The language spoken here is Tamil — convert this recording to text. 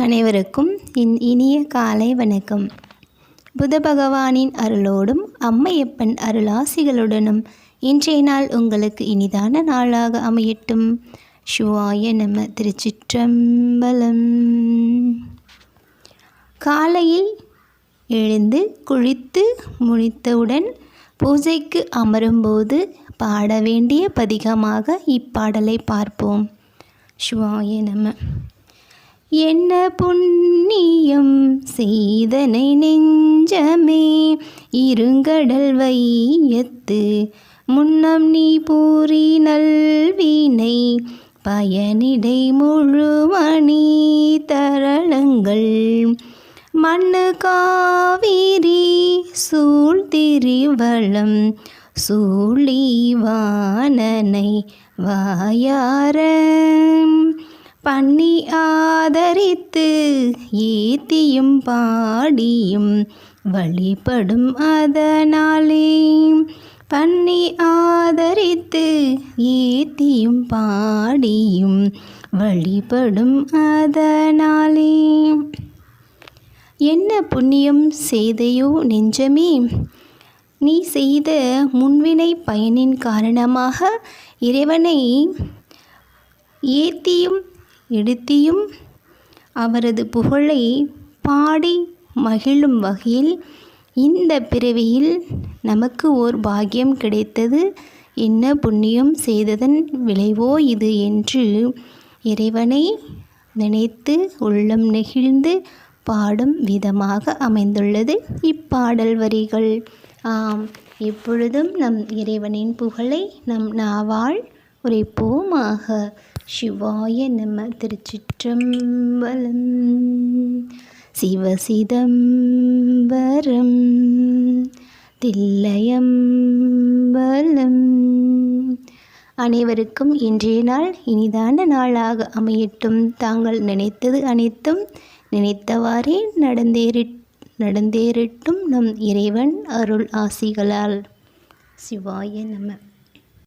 அனைவருக்கும் இன் இனிய காலை வணக்கம். புத பகவானின் அருளோடும் அம்மையப்பன் அருளாசிகளுடனும் இன்றைய நாள் உங்களுக்கு இனிதான நாளாக அமையட்டும். சிவாய நம திருச்சிற்றம்பலம். காலையில் எழுந்து குளித்து முடித்தவுடன் பூஜைக்கு அமரும்போது பாட வேண்டிய பதிகமாக இப்பாடலை பார்ப்போம். சிவாய நம. என்ன புண்ணியம் செய்தனை நெஞ்சமே? இருங்கடல் வையத்து முன்னம் நீ பூரி நல்வினை பயனிடை முழுமணி தரளங்கள் மண்ணு காவிரி சூழ்திரிவளம் சூழிவானனை வாயாரம். பண்ணி ஆதரித்து ஏத்தியும் பாடியும் வழிபடும் அதனாலே. பண்ணி ஆதரித்து ஏத்தியும் பாடியும் வழிபடும் அதனாலே. என்ன புண்ணியம் செய்தையோ நெஞ்சமே? நீ செய்த முன்வினை பயனின் காரணமாக இறைவனை ஏத்தியும் எடுத்தியும் அவரது புகழை பாடி மகிழும் வகையில் இந்த பிறவியில் நமக்கு ஓர் பாக்கியம் கிடைத்தது. என்ன புண்ணியம் செய்ததன் விளைவோ இது என்று இறைவனை நினைத்து உள்ளம் நெகிழ்ந்து பாடும் விதமாக அமைந்துள்ளது. இப்பாடல் வரிகள் ஆம். எப்பொழுதும் நம் இறைவனின் புகழை நம் நாவால் உரைப்போமாக. சிவாய நம திருச்சிற்றம்பலம். சிவசிதம்பரம் தில்லையம்பலம். அனைவருக்கும் இன்றைய நாள் இனிதான நாளாக அமையட்டும். தாங்கள் நினைத்தது அனைத்தும் நினைத்தவாறே நடந்தேறி நடந்தேறிட்டும் நம் இறைவன் அருள் ஆசிகளால். சிவாய நம